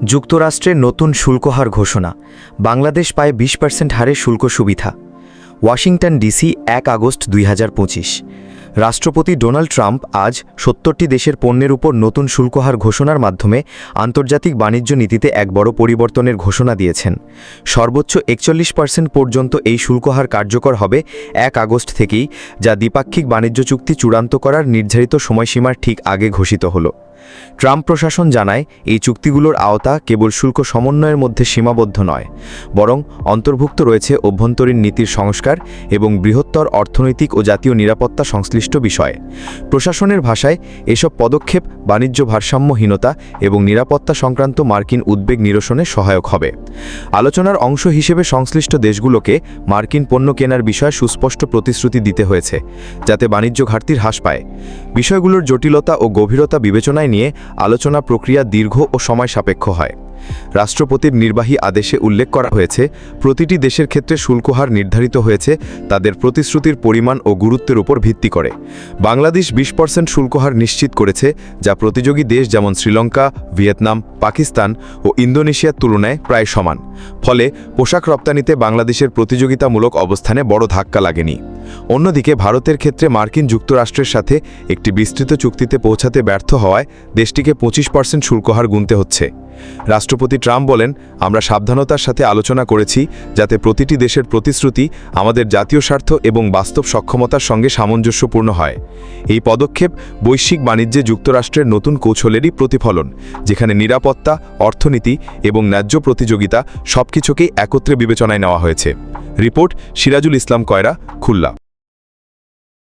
যুক্তরাষ্ট্রের নতুন শুল্কহার ঘোষণা। বাংলাদেশ পায় বিশ পার্সেন্ট হারে শুল্ক সুবিধা। ওয়াশিংটন ডিসি, এক আগস্ট দুই হাজার পঁচিশ। রাষ্ট্রপতি ডোনাল্ড ট্রাম্প আজ সত্তরটি দেশের পণ্যের উপর নতুন শুল্কহার ঘোষণার মাধ্যমে আন্তর্জাতিক বাণিজ্য নীতিতে এক বড় পরিবর্তনের ঘোষণা দিয়েছেন। সর্বোচ্চ একচল্লিশ পার্সেন্ট পর্যন্ত এই শুল্কহার কার্যকর হবে এক আগস্ট থেকেই, যা দ্বিপাক্ষিক বাণিজ্য চুক্তি চূড়ান্ত করার নির্ধারিত সময়সীমার ঠিক আগে ঘোষিত হলো। ট্রাম্প প্রশাসন জানায়, এই চুক্তিগুলোর আওতা কেবল শুল্ক সমন্বয়ের মধ্যে সীমাবদ্ধ নয়, বরং অন্তর্ভুক্ত রয়েছে অভ্যন্তরীণ নীতির সংস্কার এবং বৃহত্তর অর্থনৈতিক ও জাতীয় নিরাপত্তা সংশ্লিষ্ট বিষয়ে। প্রশাসনের ভাষায়, এসব পদক্ষেপ বাণিজ্য ভারসাম্যহীনতা এবং নিরাপত্তা সংক্রান্ত মার্কিন উদ্বেগ নিরসনে সহায়ক হবে। আলোচনার অংশ হিসেবে সংশ্লিষ্ট দেশগুলোকে মার্কিন পণ্য কেনার বিষয়ে সুস্পষ্ট প্রতিশ্রুতি দিতে হয়েছে, যাতে বাণিজ্য ঘাটতির হ্রাস পায়। বিষয়গুলোর জটিলতা ও গভীরতা বিবেচনায় নিয়ে আলোচনা প্রক্রিয়া দীর্ঘ ও সময় সাপেক্ষ হয়। রাষ্ট্রপতির নির্বাহী আদেশে উল্লেখ করা হয়েছে, প্রতিটি দেশের ক্ষেত্রে শুল্কহার নির্ধারিত হয়েছে, তাদের প্রতিশ্রুতির পরিমাণ ও গুরুত্বের উপর ভিত্তি করে। বাংলাদেশ বিশ পার্সেন্ট শুল্কহার নিশ্চিত করেছে, যা প্রতিযোগী দেশ যেমন শ্রীলঙ্কা, ভিয়েতনাম, পাকিস্তান ও ইন্দোনেশিয়ার তুলনায় প্রায় সমান। ফলে পোশাক রপ্তানিতে বাংলাদেশের প্রতিযোগিতামূলক অবস্থানে বড় ধাক্কা লাগেনি। অন্যদিকে ভারতের ক্ষেত্রে মার্কিন যুক্তরাষ্ট্রের সাথে একটি বিস্তৃত চুক্তিতে পৌঁছাতে ব্যর্থ হওয়ায় দেশটিকে পঁচিশ পার্সেন্ট শুল্কহার গুনতে হচ্ছে। রাষ্ট্রপতি ট্রাম্প বলেন, আমরা সাবধানতার সাথে আলোচনা করেছি যাতে প্রতিটি দেশের প্রতিশ্রুতি আমাদের জাতীয় স্বার্থ এবং বাস্তব সক্ষমতার সঙ্গে সামঞ্জস্যপূর্ণ হয়। এই পদক্ষেপ বৈশ্বিক বাণিজ্যে যুক্তরাষ্ট্রের নতুন কৌশলেরই প্রতিফলন, যেখানে নিরাপত্তা, অর্থনীতি এবং ন্যায্য প্রতিযোগিতা সবকিছুকেই একত্রে বিবেচনায় নেওয়া হয়েছে। রিপোর্ট সিরাজুল ইসলাম কয়রা, খুলনা।